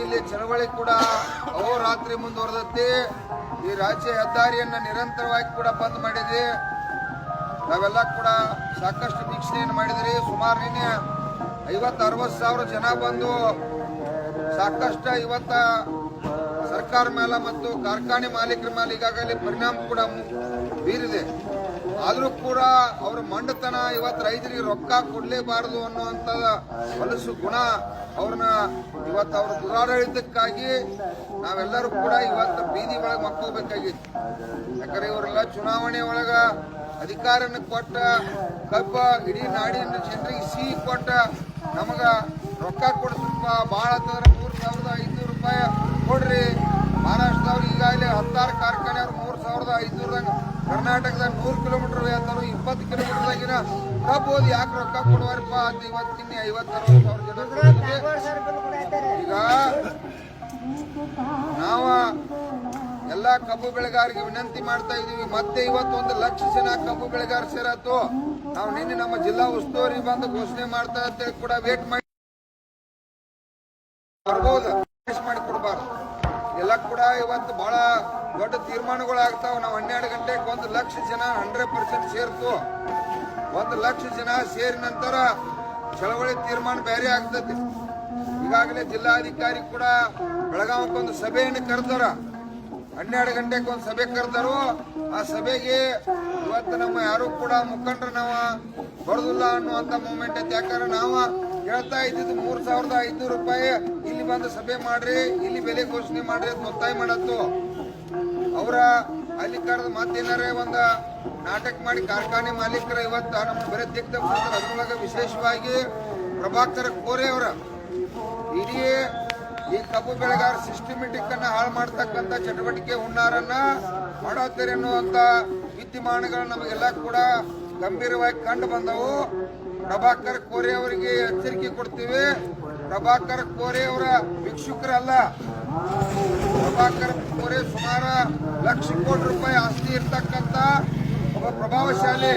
ಇಲ್ಲಿ ಚಳವಳಿ ಕೂಡ ಅಹೋರಾತ್ರಿ ಮುಂದುವರೆದತ್ತಿ ಈ ರಾಜ್ಯ ಹೆದ್ದಾರಿಯನ್ನ ನಿರಂತರವಾಗಿ ಕೂಡ ಬಂದ್ ಮಾಡಿದ್ರಿ ನಾವೆಲ್ಲ ಕೂಡ ಸಾಕಷ್ಟು ವೀಕ್ಷಣೆಯನ್ನು ಮಾಡಿದ್ರಿ. ಸುಮಾರು ನಿನ್ನೆ ಐವತ್ತು ಅರವತ್ತು ಸಾವಿರ ಜನ ಬಂದು ಸಾಕಷ್ಟು ಇವತ್ತ ಸರ್ಕಾರ ಮೇಲೆ ಮತ್ತು ಕಾರ್ಖಾನೆ ಮಾಲೀಕರ ಮೇಲೆ ಈಗಾಗಲೇ ಪರಿಣಾಮ ಕೂಡ ಬೀರಿದೆ. ಆದರೂ ಕೂಡ ಅವ್ರ ಮಂಡತನ ಇವತ್ತು ರೈತರಿಗೆ ರೊಕ್ಕ ಕೊಡಲೇಬಾರದು ಅನ್ನುವಂಥ ಹೊಲಸು ಗುಣ ಅವ್ರನ್ನ ಇವತ್ತು ಅವ್ರ ದುರಾಡಳಿತಕ್ಕಾಗಿ ನಾವೆಲ್ಲರೂ ಕೂಡ ಇವತ್ತು ಬೀದಿ ಒಳಗೆ ಮಕ್ಕೋಬೇಕಾಗಿತ್ತು ಯಾಕಂದ್ರೆ ಇವರೆಲ್ಲ ಚುನಾವಣೆ ಒಳಗ ಅಧಿಕಾರನ ಕೊಟ್ಟ ಕಬ್ಬ, ಇಡೀ ನಾಡಿನ ಜನರಿಗೆ ಸಿಹಿ ಕೊಟ್ಟ ನಮಗ ರೊಕ್ಕ ಕೊಡಿಸಪ್ಪ ಭಾಳ ಅಂತಂದ್ರೆ ಮೂರು ಸಾವಿರದ ಐನೂರು ರೂಪಾಯಿ ಕೊಡ್ರಿ. ಮಹಾರಾಷ್ಟ್ರದವ್ರು ಈಗಾಗಲೇ ಹತ್ತಾರು ಕಾರ್ಖಾನೆಯವ್ರು ಮೂರು ಸಾವಿರದ ಐನೂರದಾಗ ಕರ್ನಾಟಕದಾಗ ನೂರು ಕಿಲೋಮೀಟರ್ ಹೇಳ್ತಾರು ಇಪ್ಪತ್ತು ಕಿಲೋಮೀಟರ್ದಾಗಿನ ಕಬ್ಬು ಓದಿ ಯಾಕೆ ರೊಕ್ಕ ಕೊಡುವಾರಪ್ಪ ಅಂತ ಇವತ್ತಿನ ಐವತ್ತು ಅರವತ್ತು ಸಾವಿರ ಜನ ಈಗ ನಾವ ಎಲ್ಲ ಕಬ್ಬು ಬೆಳೆಗಾರರಿಗೆ ವಿನಂತಿ ಮಾಡ್ತಾ ಇದೀವಿ ಮತ್ತೆ ಇವತ್ತೊಂದು ಲಕ್ಷ ಜನ ಕಬ್ಬು ಬೆಳೆಗಾರ ಸೇರತ್ತು. ನಾವು ನಿನ್ನೆ ನಮ್ಮ ಜಿಲ್ಲಾ ಉಸ್ತುವಾರಿ ಬಂದು ಘೋಷಣೆ ಮಾಡ್ತಾ ಇದ್ದೆ, ಕೂಡ ವೇಟ್ ಮಾಡಿ. ಬರ್ಬೋದು. ಇವತ್ತು ಬಹಳ ದೊಡ್ಡ ತೀರ್ಮಾನಗಳು ಆಗ್ತಾವ ನಾವು ಹನ್ನೆರಡು ಗಂಟೆಗೆ ಒಂದು ಲಕ್ಷ ಜನ ಹಂಡ್ರೆಡ್ ಪರ್ಸೆಂಟ್ ಸೇರ್ತು. ಒಂದು ಲಕ್ಷ ಜನ ಸೇರಿ ನಂತರ ಚಳವಳಿ ತೀರ್ಮಾನ ಬೇರೆ ಆಗ್ತದೆ ಈಗಾಗಲೇ ಜಿಲ್ಲಾಧಿಕಾರಿ ಕೂಡ ಬೆಳಗಾವಕ್ಕೊಂದು ಸಭೆಯನ್ನು ಕರೆದಾರ. ಹನ್ನೆರಡು ಗಂಟೆಗೆ ಒಂದು ಸಭೆ ಕರೆದರು. ಆ ಸಭೆಗೆ ಇವತ್ತು ನಮ್ಮ ಯಾರು ಕೂಡ ಮುಖಂಡರು ನಾವು ಬರೋದಿಲ್ಲ ಅನ್ನುವಂಥ ಮೂಮೆಂಟ್ ಐತೆ. ಯಾಕಂದ್ರೆ ನಾವು ಹೇಳ್ತಾ ಇದ್ದಿದ್ದು ಮೂರ್ ಸಾವಿರದ ಐದ್ನೂರು ರೂಪಾಯಿ. ಇಲ್ಲಿ ಬಂದು ಸಭೆ ಮಾಡ್ರಿ, ಇಲ್ಲಿ ಬೆಲೆ ಘೋಷಣೆ ಮಾಡ್ರಿ ಅಂತ ಒತ್ತಾಯ ಮಾಡತ್ತು. ಅವರ ಅಲ್ಲಿ ಕರೆದು ಮತ್ತೇನಾರೇ ಒಂದು ನಾಟಕ ಮಾಡಿ ಕಾರ್ಖಾನೆ ಮಾಲೀಕರ ಇವತ್ತು ನಮ್ಮ ಬರೀ ಅದ್ರೊಳಗೆ ವಿಶೇಷವಾಗಿ ಪ್ರಭಾಕರ ಕೋರೆ ಅವರ ಇಡೀ ಈ ಕಬ್ಬು ಬೆಳೆಗಾರ ಸಿಸ್ಟಮೆಟಿಕ್ ಅನ್ನ ಹಾಳು ಮಾಡ್ತಕ್ಕಂಥ ಚಟುವಟಿಕೆ ಹುನ್ನಾರನ್ನ ಮಾಡಾತಾರೆ ಅನ್ನುವಂತ ವಿದ್ಯಮಾನಗಳು ನಮಗೆಲ್ಲ ಕೂಡ ಗಂಭೀರವಾಗಿ ಕಂಡು ಬಂದವು. ಪ್ರಭಾಕರ್ ಕೋರೆ ಅವರಿಗೆ ಎಚ್ಚರಿಕೆ ಕೊಡ್ತೀವಿ. ಪ್ರಭಾಕರ್ ಕೋರೆ ಅವರ ಭಿಕ್ಷುಕರಲ್ಲ. ಪ್ರಭಾಕರ್ ಕೋರೆ ಸುಮಾರು ಲಕ್ಷ ಕೋಟಿ ರೂಪಾಯಿ ಆಸ್ತಿ ಇರ್ತಕ್ಕಂಥ ಒಬ್ಬ ಪ್ರಭಾವಶಾಲಿ.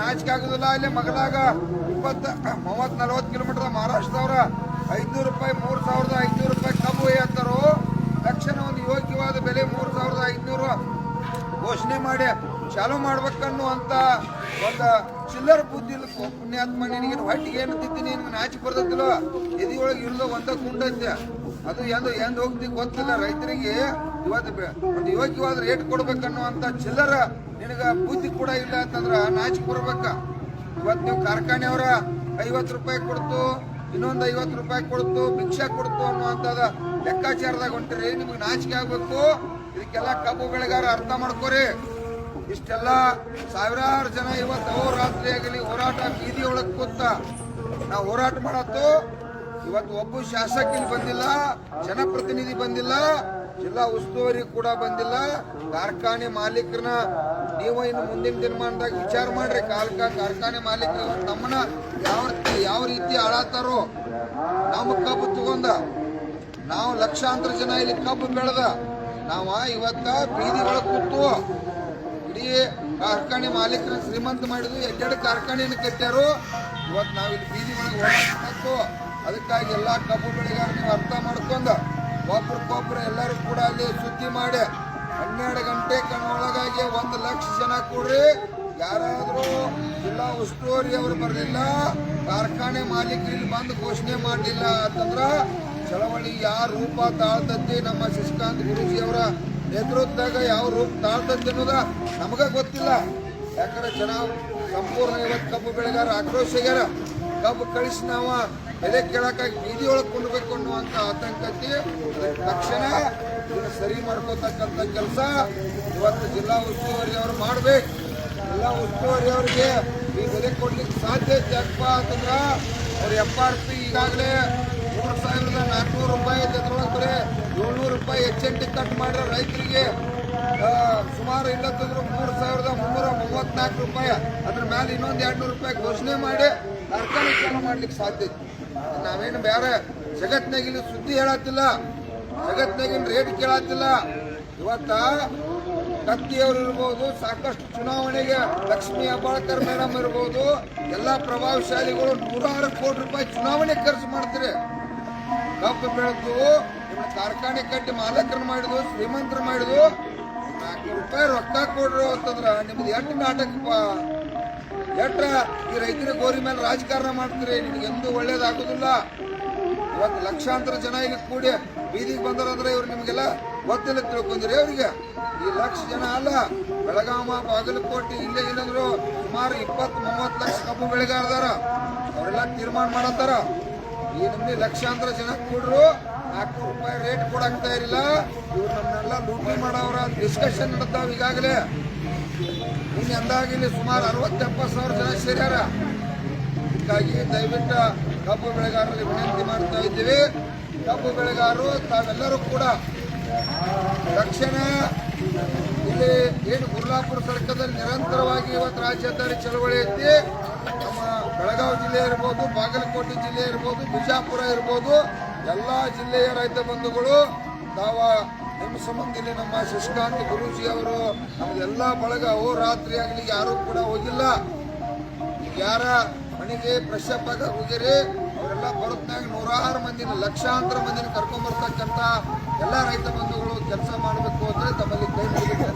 ನಾಚಿಕೆ ಆಗುದಿಲ್ಲ. ಇಲ್ಲಿ ಮಗದಾಗ ಇಪ್ಪತ್ತ ಮೂವತ್ ನಲವತ್ತು ಕಿಲೋಮೀಟರ್ ಮಹಾರಾಷ್ಟ್ರದವ್ರ. ಐದ್ನೂರು ರೂಪಾಯಿ, ಮೂರ್ ಸಾವಿರದ ಐದ್ನೂರು ರೂಪಾಯಿ ಕಬ್ಬು ಅಂತಾರೋ ತಕ್ಷಣ ಒಂದು ಯೋಗ್ಯವಾದ ಬೆಲೆ ಮೂರ್ ಸಾವಿರದ ಐದ್ನೂರು ಘೋಷಣೆ ಮಾಡಿ. ಚಾಲು ಮಾಡ್ಬೇಕನ್ನುವಂತ ಒಂದು ಚಿಲ್ಲರ ಬುದ್ಧಿ ಪುಣ್ಯಾತ್ಮ ನಿನಗೆ ಹೊಟ್ಟಿಗೆ ಏನು ತಿಂತೀನಿ ನಿನ್ಗೆ ನಾಚಿಕೆ ಬರ್ತದಿಲ್ಲ ಎದಿಯೊಳಗೆ ಇರೋದು ಒಂದ ಕುಂಡೈತೆ ಅದು ಎಂದು ಎಂದು ಹೋಗ್ತಿ ಗೊತ್ತಿಲ್ಲ ರೈತರಿಗೆ. ಇವತ್ತು ಒಂದು ಯೋಗ್ಯವಾದ ರೇಟ್ ಕೊಡ್ಬೇಕನ್ನುವಂತ ಚಿಲ್ಲರ ನಿನಗೆ ಬುದ್ಧಿ ಕೂಡ ಇಲ್ಲ ಅಂತಂದ್ರೆ ನಾಚಿಕೆ ಬರ್ಬೇಕ. ಇವತ್ತು ನೀವು ಕಾರ್ಖಾನೆಯವರ ಐವತ್ತು ರೂಪಾಯಿ ಕೊಡ್ತು, ಇನ್ನೊಂದು ಐವತ್ತು ರೂಪಾಯಿ ಕೊಡ್ತು, ಭಿಕ್ಷಾ ಕೊಡ್ತು ಅನ್ನುವಂಥದ್ದು ಲೆಕ್ಕಾಚಾರದಾಗ ಹೊಂಟಿರಿ. ನಿಮ್ಗೆ ನಾಚಿಕೆ ಆಗ್ಬೇಕು. ಇದಕ್ಕೆಲ್ಲ ಕಬ್ಬು ಬೆಳೆಗಾರ ಅರ್ಥ ಮಾಡ್ಕೋರಿ. ಇಷ್ಟೆಲ್ಲ ಸಾವಿರಾರು ಜನ ಇವತ್ತು ಅಹೋರಾತ್ರಿ ಆಗಲಿ ಹೋರಾಟ ಬೀದಿ ಒಳಗೆ ಕೂತ ನಾವು ಹೋರಾಟ ಮಾಡತ್ತು. ಇವತ್ತು ಒಬ್ಬ ಶಾಸಕ ಇಲ್ಲಿ ಬಂದಿಲ್ಲ, ಜನಪ್ರತಿನಿಧಿ ಬಂದಿಲ್ಲ, ಜಿಲ್ಲಾ ಉಸ್ತುವಾರಿ ಕೂಡ ಬಂದಿಲ್ಲ. ಕಾರ್ಖಾನೆ ಮಾಲೀಕರನ್ನ ನೀವು ಇನ್ನು ಮುಂದಿನ ದಿನಮಾನದಾಗ ವಿಚಾರ ಮಾಡ್ರಿ. ಕಾಲ್ಕ ಕಾರ್ಖಾನೆ ಮಾಲೀಕರು ನಮ್ಮನ್ನ ಯಾವ ಯಾವ ರೀತಿ ಆಳಾತಾರೋ ನಮ್ಮ ಕಬ್ಬು ತಗೊಂಡ, ನಾವು ಲಕ್ಷಾಂತರ ಜನ ಇಲ್ಲಿ ಕಬ್ಬು ಬೆಳೆದ, ನಾವ ಇವತ್ತ ಬೀದಿಗಳ ಕೂತು ಇಡೀ ಕಾರ್ಖಾನೆ ಮಾಲೀಕರು ಶ್ರೀಮಂತ ಮಾಡಿದ್ರು ಎರಡೆರಡು ಕಾರ್ಖಾನೆಯನ್ನು ಕಟ್ಟ್ಯಾರು. ಇವತ್ತು ನಾವು ಇಲ್ಲಿ ಬೀದಿ ಒಳಗೆ ಅದಕ್ಕಾಗಿ ಎಲ್ಲ ಕಬ್ಬು ಬೆಳೆಗಾರ ನೀವು ಅರ್ಥ ಮಾಡ್ಕೊಂಡ ಒಬ್ರಿಗೊಬ್ರು ಎಲ್ಲರೂ ಕೂಡ ಅಲ್ಲಿ ಸುದ್ದಿ ಮಾಡಿ ಹನ್ನೆರಡು ಗಂಟೆ ಕಣ್ಣೊಳಗಾಗಿ ಒಂದು ಲಕ್ಷ ಜನ ಕೊಡ್ರಿ. ಯಾರಾದರೂ ಜಿಲ್ಲಾ ಉಸ್ತುವಾರಿ ಅವರು ಬರಲಿಲ್ಲ, ಕಾರ್ಖಾನೆ ಮಾಲೀಕರು ಇಲ್ಲಿ ಬಂದು ಘೋಷಣೆ ಮಾಡಲಿಲ್ಲ ಅಂತಂದ್ರೆ ಚಳವಳಿ ಯಾರ ರೂಪ ತಾಳ್ತದೆ ನಮ್ಮ ಶಶಿಕಾಂತ್ ಗುರೂಜಿ ಅವರ ನೇತೃತ್ವದಾಗ ಯಾವ ರೂಪ ತಾಳ್ತದೆ ಅನ್ನೋದ ನಮಗ ಗೊತ್ತಿಲ್ಲ. ಯಾಕಂದ್ರೆ ಜನ ಸಂಪೂರ್ಣ ಇವತ್ತು ಕಬ್ಬು ಬೆಳೆಗಾರ ಆಕ್ರೋಶ ಆಗ್ಯಾರ. ಕಬ್ಬು ಕಳಿಸಿ ನಾವು ಬೆಲೆ ಕೇಳಕ್ಕಾಗಿ ಬೀದಿ ಒಳಗೆ ಕೊಂಡ್ಬೇಕು ಅನ್ನುವಂತ ಆತಂಕ ಐತಿ. ತಕ್ಷಣ ಸರಿ ಮಾಡ್ಕೋತಕ್ಕಂಥ ಕೆಲಸ ಇವತ್ತು ಜಿಲ್ಲಾ ಉಸ್ತುವಾರಿ ಅವರು ಮಾಡ್ಬೇಕು. ಜಿಲ್ಲಾ ಉಸ್ತುವಾರಿ ಅವರಿಗೆ ಈ ಬೆಲೆ ಕೊಡ್ಲಿಕ್ಕೆ ಸಾಧ್ಯ ಯಾಕಪ್ಪ ಅಂತಂದ್ರ ಅವ್ರ ಎಫ್ ಆರ್ ಪಿ ಈಗಾಗಲೇ ಮೂರು ಸಾವಿರದ ನಾಲ್ಕುನೂರು ರೂಪಾಯಿ ಅದ್ರೊಳಗೆ ಬರೀ ಏಳ್ನೂರು ರೂಪಾಯಿ ಹೆಚ್ಚೆಂಟಿ ಕಟ್ ಮಾಡಿರೋ ರೈತರಿಗೆ ಸುಮಾರು ಇಲ್ಲತ್ತಂದ್ರೆ ಮೂರು ಸಾವಿರದ ಮುನ್ನೂರ ಮೂವತ್ನಾಲ್ಕು ರೂಪಾಯಿ. ಅದ್ರ ಮೇಲೆ ಇನ್ನೊಂದು ಎರಡು ನೂರು ರೂಪಾಯಿ ಘೋಷಣೆ ಮಾಡಿ ಕಾರ್ಖಾನೆ ಮಾಡ್ಲಿಕ್ಕೆ ಸಾಧ್ಯ ನಾವೇನು ಬೇರೆ ಜಗತ್ನಾಗ ಇಲ್ಲಿ ಸುದ್ದಿ ಹೇಳತ್ತಿಲ್ಲ ಜಗತ್ನಾಗಿನ ರೇಟ್ ಕೇಳತ್ತಿಲ್ಲ. ಇವತ್ತ ಕತ್ತಿಯವರು ಇರ್ಬೋದು, ಸಾಕಷ್ಟು ಚುನಾವಣೆಗೆ ಲಕ್ಷ್ಮೀ ಹೆಬ್ಬಾಳ್ಕರ್ ಮೇಡಮ್ ಇರ್ಬೋದು, ಎಲ್ಲ ಪ್ರಭಾವಶಾಲಿಗಳು ನೂರಾರು ಕೋಟಿ ರೂಪಾಯಿ ಚುನಾವಣೆ ಖರ್ಚು ಮಾಡ್ತಾರೆ. ಕಬ್ಬು ಬೆಳೆದು ನಿಮ್ಮನ್ನ ಕಾರ್ಖಾನೆ ಕಟ್ಟಿ ಮಾಲಕರನ್ನ ಮಾಡಿದ್ವು ಶ್ರೀಮಂತರ ಮಾಡಿದ್ವು ನಾಲ್ಕು ರೂಪಾಯಿ ರೊಕ್ಕ ಕೊಡ್ರು ಅಂತಂದ್ರ ನಿಮ್ದು ಎಷ್ಟು ನಾಟಕಪ್ಪ ಎಟ್ರ ಈ ರೈತರ ಗೋರಿ ಮೇಲೆ ರಾಜಕಾರಣ ಮಾಡ್ತೀರಿ? ನಿಮ್ಗೆ ಎಂದೂ ಒಳ್ಳೇದಾಗುದಿಲ್ಲ. ಇವತ್ತು ಲಕ್ಷಾಂತರ ಜನ ಇಲ್ಲಿ ಕೂಡಿ ಬೀದಿಗೆ ಬಂದರಂದ್ರೆ ಇವ್ರು ನಿಮಗೆಲ್ಲ ಗೊತ್ತಿಲ್ಲ ತಿಳ್ಕೊಂಡ್ರಿ ಅವ್ರಿಗೆ. ಈ ಲಕ್ಷ ಜನ ಅಲ್ಲ ಬೆಳಗಾವ ಬಾಗಲಕೋಟೆ, ಇಲ್ಲೇ ಇಲ್ಲಂದ್ರು ಸುಮಾರು ಇಪ್ಪತ್ತು, ಮೂವತ್ತು ಲಕ್ಷ ಕಬ್ಬು ಬೆಳೆಗಾರದಾರ ಅವರೆಲ್ಲ ತೀರ್ಮಾನ ಮಾಡತ್ತಾರ. ಈ ನಮ್ಮ ಲಕ್ಷಾಂತರ ಜನ ಕೊಡ್ರು. ನಾಲ್ಕು ರೂಪಾಯಿ ರೇಟ್ ಕೊಡಾಕ್ತಾ ಇರಲಿಲ್ಲ. ಇವ್ರು ನಮ್ಮನ್ನೆಲ್ಲ ಲೂಟಿ ಮಾಡವ್ರ ಡಿಸ್ಕಷನ್ ನಡೆದಾವ್ ಈಗಾಗಲೇ. ಇನ್ನು ಅಂದಾಗ ಇಲ್ಲಿ ಸುಮಾರು ಅರವತ್ತೆಪ್ಪತ್ತು ಸಾವಿರ ಜನ ಸೇರ್ಯಾರ. ಹೀಗಾಗಿ ದಯವಿಟ್ಟು ಕಬ್ಬು ಬೆಳೆಗಾರರಲ್ಲಿ ವಿನಂತಿ ಮಾಡ್ತಾ ಇದ್ದೀವಿ. ಕಬ್ಬು ಬೆಳೆಗಾರರು, ತಾವೆಲ್ಲರೂ ಕೂಡ ರಕ್ಷಣೆ ಇಲ್ಲಿ ಏನು ಗುರ್ಲಾಪುರ ಸರ್ಕಾರದಲ್ಲಿ ನಿರಂತರವಾಗಿ ಇವತ್ತು ರಾಜ್ಯಾಧಾರಿ ಚಳವಳಿ ಐತಿ. ಬೆಳಗಾವಿ ಜಿಲ್ಲೆ ಇರ್ಬೋದು, ಬಾಗಲಕೋಟೆ ಜಿಲ್ಲೆ ಇರ್ಬೋದು, ಬಿಜಾಪುರ ಇರ್ಬೋದು, ಎಲ್ಲ ಜಿಲ್ಲೆಯ ರೈತ ಬಂಧುಗಳು, ತಾವ ನಿಮ್ಮ ಸಂಬಂಧಿಲಿ ನಮ್ಮ ಶಶಿಕಾಂತ್ ಗುರೂಜಿ ಅವರು, ನಮಗೆಲ್ಲ ಬಳಗ ಓ ರಾತ್ರಿ ಆಗಲಿ ಯಾರೂ ಕೂಡ ಹೋಗಿಲ್ಲ. ಯಾರ ಮನೆಗೆ ಫ್ರೆಶ್ ಅಪ್ ಆಗ ಹೋಗಿರಿ, ಅವರೆಲ್ಲ ಬರೋದ್ನಾಗ ನೂರಾರು ಮಂದಿನ, ಲಕ್ಷಾಂತರ ಮಂದಿನ ಕರ್ಕೊಂಡ್ ಬರ್ತಕ್ಕಂತ ಎಲ್ಲ ರೈತ ಬಂಧುಗಳು ಕೆಲಸ ಮಾಡಬೇಕು ಅಂದ್ರೆ ತಮ್ಮಲ್ಲಿ ಕೈ ಮುಗಿಲಿಕ್ಕೆ